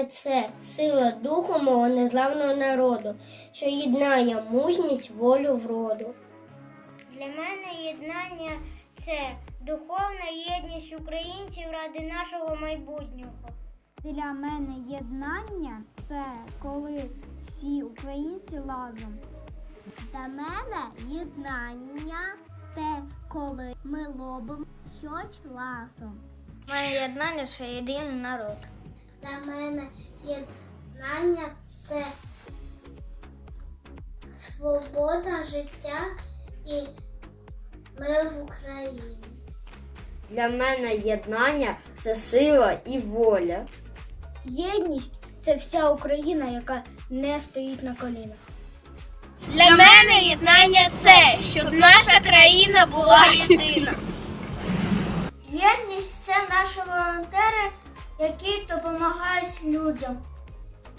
єднання це сила духу мого незламного народу, що єднає мужність, волю вроду. Для мене єднання це духовна єдність українців ради нашого майбутнього. Для мене єднання це коли всі українці разом. Для мене єднання це коли ми робимо щось разом. Мене єднання це єдиний народ. Для мене єднання це свобода життя і мир в Україні. Для мене єднання це сила і воля. Єдність це вся Україна, яка не стоїть на колінах. Для мене єднання це, щоб наша країна була єдина. Єдність це наші волонтери, які допомагають людям.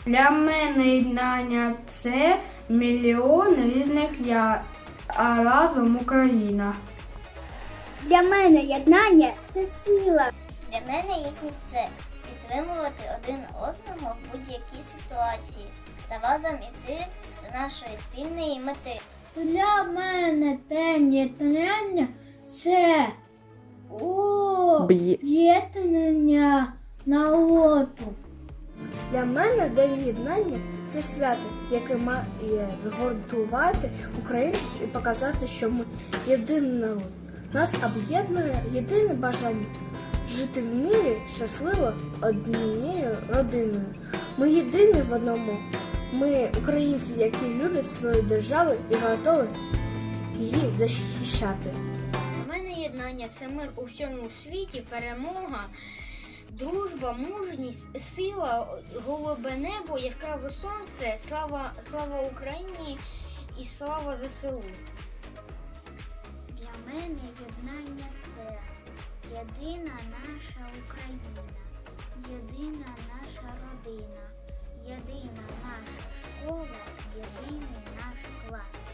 Для мене єднання це мільйон різних я, а разом Україна. Для мене єднання це сила. Для мене єдність це підтримувати один одного в будь-якій ситуації та разом іти до нашої спільної мети. Для мене день єднання це об'єднання народу. Для мене день єднання це свято, яке має згуртувати українців і показати, що ми єдиний народ. Нас об'єднує єдине бажання жити в мірі щасливо однією родиною. Ми єдині в одному. Ми українці, які люблять свою державу і готові її захищати. У мене єднання це мир у всьому світі, перемога, дружба, мужність, сила, голубе небо, яскраве сонце, слава, слава Україні і слава ЗСУ. Для мене єднання це єдина наша Україна, єдина наша родина, єдина наша школа, єдиний наш клас.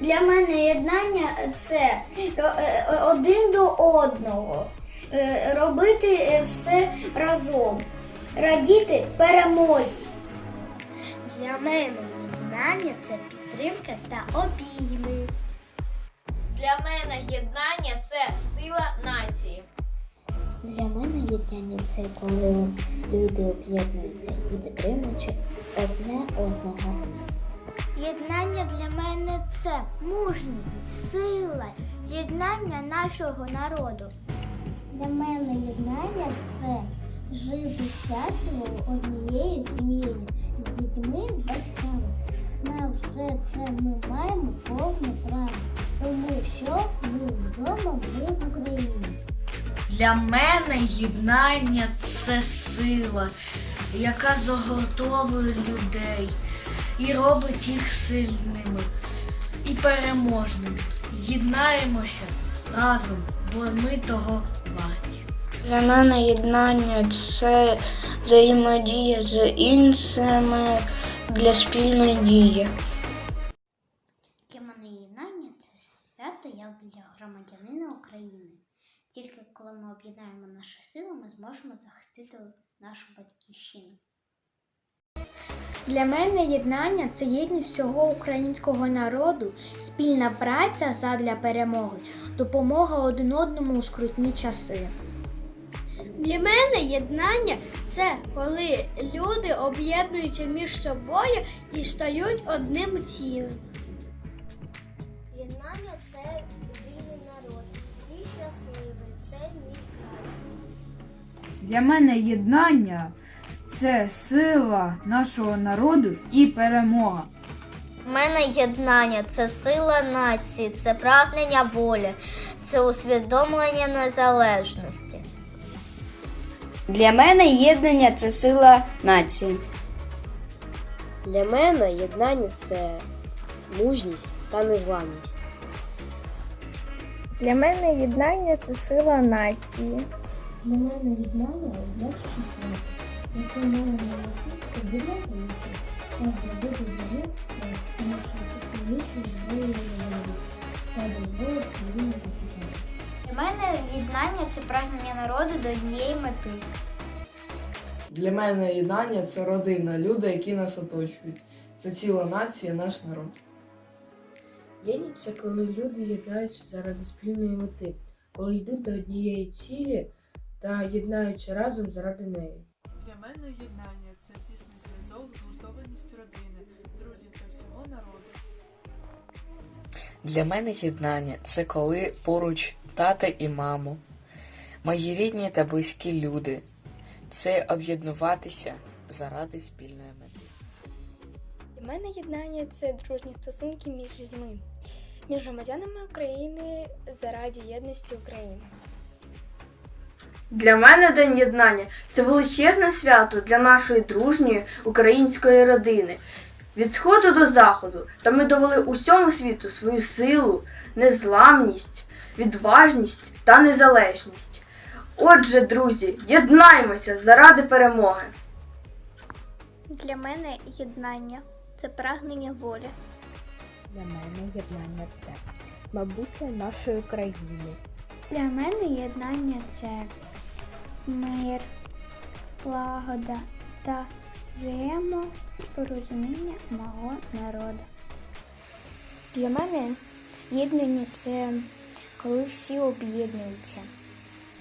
Для мене єднання це е, один до одного, е, робити е, все разом, радіти перемозі. Для мене єднання це підтримка та обійми. Для мене єднання це сила нації. Для мене єднання це коли люди об'єднуються і підтримуючи одне одного. Єднання для мене це мужність, сила, єднання нашого народу. Для мене єднання це жити щасливо однією сім'єю з дітьми, з батьками. На все це ми маємо повне право, тому що ми вдома ми в Україні. Для мене єднання це сила, яка заготовує людей і робить їх сильними і переможними. Єднаємося разом, бо ми того варті. Для мене єднання це взаємодія з іншими для спільної дії. Для мене єднання це свято як для громадянина України. Тільки коли ми об'єднаємо наші сили, ми зможемо захистити нашу батьківщину. Для мене єднання це єдність всього українського народу, спільна праця задля перемоги, допомога один одному у скрутні часи. Для мене єднання це коли люди об'єднуються між собою і стають одним цілим. Єднання це вільний народ. Твій щасливий, це мій край. Для мене єднання це сила нашого народу і перемога. У мене єднання це сила нації, це прагнення волі, це усвідомлення незалежності. Для мене єднання це сила нації. Для мене єднання це мужність та незламність. Для мене єднання це сила нації. Для мене єднання значить свято, зробити з сильнішою зброєю та дозволить Для мене єднання це прагнення народу до однієї мети. Для мене єднання це родина, люди, які нас оточують. Це ціла нація, наш народ. Єдність це коли люди єднаються заради спільної мети, коли йдуть до однієї цілі та єднаються разом заради неї. Для мене єднання це тісний зв'язок, згуртованість родини, друзів та всього народу. Для мене єднання це коли поруч тата і маму, мої рідні та близькі люди. Це об'єднуватися заради спільної мети. Для мене єднання це дружні стосунки між людьми, між громадянами України заради єдності України. Для мене День єднання це величезне свято для нашої дружньої української родини. Від сходу до заходу, та ми довели усьому світу свою силу, незламність, відважність та незалежність. Отже, друзі, єднаймося заради перемоги. Для мене єднання це прагнення волі. Для мене єднання це майбутнє нашої країни. Для мене єднання це мир, лагода та взаємопорозуміння мого народу. Для мене єднання це коли всі об'єднуються.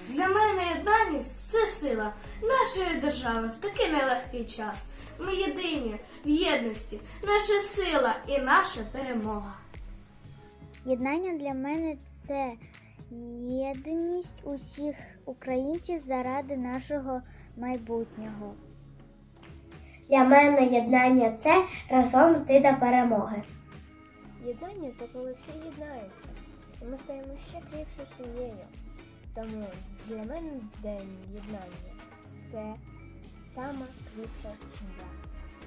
Для мене єднаність це сила нашої держави в такий нелегкий час. Ми єдині в єдності, наша сила і наша перемога. Єднання для мене це єдність усіх українців заради нашого майбутнього. Для мене єднання це разом йти до перемоги. Єднання це коли всі єднаються, і ми стаємо ще кріпше сім'єю. Тому для мене день єднання це сама кріпша сім'я.